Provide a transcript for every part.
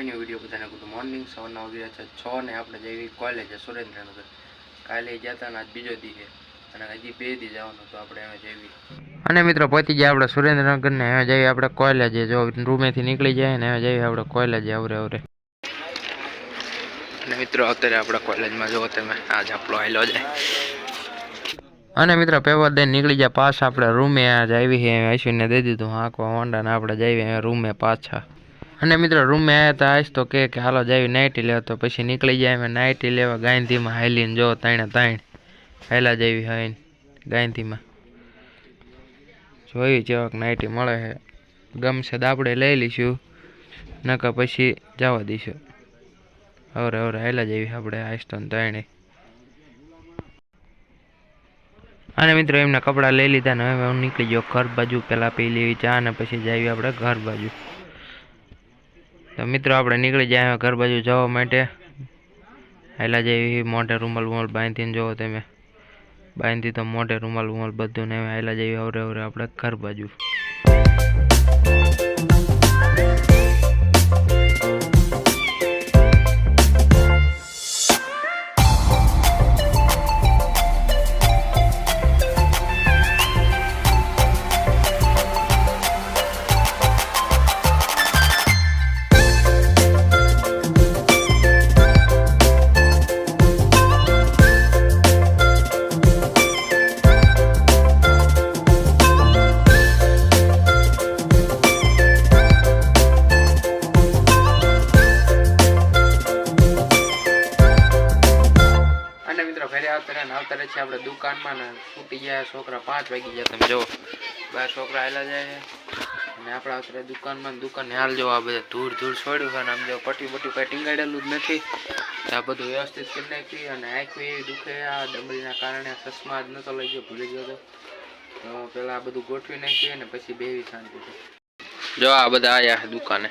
અને ઉડીઓ બધાનું મોર્નિંગ 7:00 વાગે છે 6 ને આપણે જઈ કૉલેજ છે સુરેન્દ્રનગર કાલ એ જતાં ના બીજો દી છે અને હજી બે દી જવાનું તો આપણે એ જાવી અને મિત્રો પોતી ગયા આપડે સુરેન્દ્રનગર ને હવે જાવી આપડે કૉલેજ જો રૂમે થી નીકળી જાય ને હવે જાવી આપડે કૉલેજ ઓરે ઓરે અને મિત્રો અત્યારે આપડે કૉલેજ માં જો તમે આજ આપળો આઈ લો જાય અને મિત્રો પેવર દે નીકળી જા પાછ આપડે રૂમે આવી જાવી છે હસવીને દે દીધું હાકો હોંડા ને આપડે જાવીએ રૂમે પાછા અને મિત્રો રૂમે આવ્યા હતા આજ તો કે હાલો જાવી નાઇટી લેવા તો પછી નીકળી જાય મેં નાઇટી લેવા ગાંધીમાં હાઈલીને જો તાણે તાણ હેલા જેવી હોય ગાંધીમાં જોયું જેવાક નાઇટી મળે છે ગમશે તો આપણે લઈ લઈશું નકર પછી જવા દઈશું અવરે અવરે હેલા જેવી આપણે આઈસ્ટોન તાણે અને મિત્રો એમના કપડાં લઈ લીધા ને હવે હું નીકળી ગયો ઘર બાજુ પહેલાં પી લેવી ચા ને પછી જાવી આપણે ઘર બાજુ મિત્રો આપણે નીકળી જાયા ઘર बाजू જવા માટે આલા જઈ મોટે રુમલ મોલ બાંધીને જોવો તમે બાંધી તો મોટે રુમલ મોલ બધું ને આલા જઈ ઓરે ઓરે આપણે ઘર बाजू મિત્રો ઘરે આવતા ને આવતા છે આપણે દુકાનમાં ને ફૂટી ગયા છોકરા પાંચ વાગી ગયા તમે જો બાર છોકરા આવેલા જાય અને આપણે અત્યારે દુકાનમાં દુકાનને હાલ જો આ બધા ધૂળ ધૂળ છોડ્યું છે અને આમ જો પટ્ટી બટ્ટી કાંઈ ટીંગાડેલું જ નથી આ બધું વ્યવસ્થિત કરી નાખી અને આંખું એવી દુખે આ ડમરીના કારણે ચશ્મા જ નહોતો લઈ ગયો ભૂલી ગયો તો પેલા આ બધું ગોઠવી નાખ્યું અને પછી બેવી શાંતિ જો આ બધા આયા દુકાને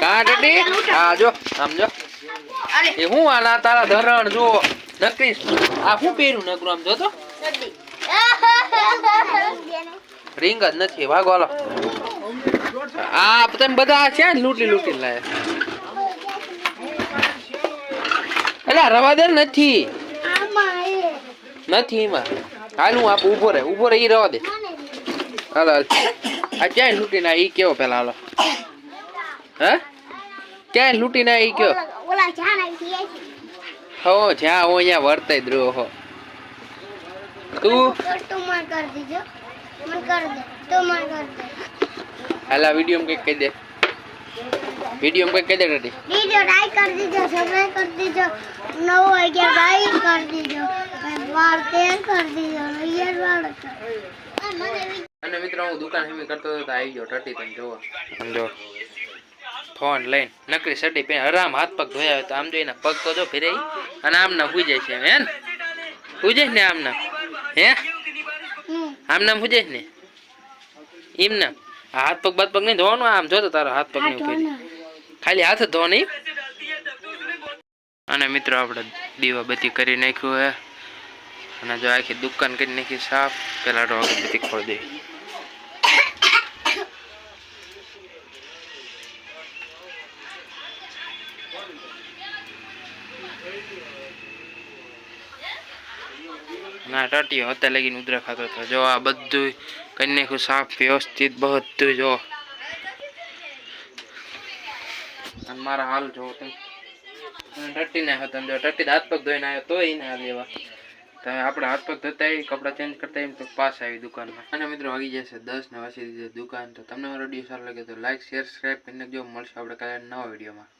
કાટડી હા રિંગ જ નથી ભાગો હાલો આ બધા છે લૂંટી લૂંટી લાય એટલે રવાદર નથી નથી એમાં હાલ હું ઉભો રહે ઉભો રહે રવા દે હાલો આ ક્યાંય લૂંટી ના ઈ કેવો પેલા હાલો હે ક્યાંય લૂંટી ના ઈ કયો હો જ્યાં હો ત્યાં વર્તાઈ દ્રો હો તું હાલા વિડીયો કંઈક કહી દે વિડીયો કંઈક કહી દે રેડી વિડીયો લાઈક કરી દીજો સબસ્ક્રાઇબ કરી દીજો નવો હોય ગયા લાઈક કરી દીજો બાર તેલ કરી દીજો યર વાળો અને મિત્રો હું દુકાન હમે કરતો તો તા આવી જો ટટી પણ જો ઓનલાઈન નકરી સડી પે હરામ હાથ પગ ધોયા તો આમ જો એના પગ તો જો ભરે આને આમ ન પૂજે છે હેન પૂજે ને આમના હે આમનામ પૂજે છે ને એના હાથ પગ બત પગ નહી ધોવાનું આમ જો તો તારો હાથ પગ નહી ખાલી હાથ ધોની અને મિત્રો આપડે દીવા બत्ती કરી નાખ્યો હે અને જો આ કે દુકાન કરી ને કે સાફ પેલો રો કે બધી ખોડે ના ડટટીઓ હતા લગીન ઉદરા ખાતો જો આ બધું કરી ને કે સાફ વ્યવસ્થિત બહુત જો અને મારા હાલ જો તમે ડટટીને હતા તમે જો ડટટી હાથ પગ ધોઈને આવ્યો તો એને હાલ લેવા તો આપણે હાથ પગ ધોતા કપડાં ચેન્જ કરતા એમ તો પાસ આવી દુકાનમાં અને મિત્રો વાગી જશે દસ ને વાસી દુકાન તો તમને મારો વિડીયો સારો લાગે તો લાઈક શેર સબસ્ક્રાઈબ કરીને જો મળશે આપણે કાલે નવા વિડીયોમાં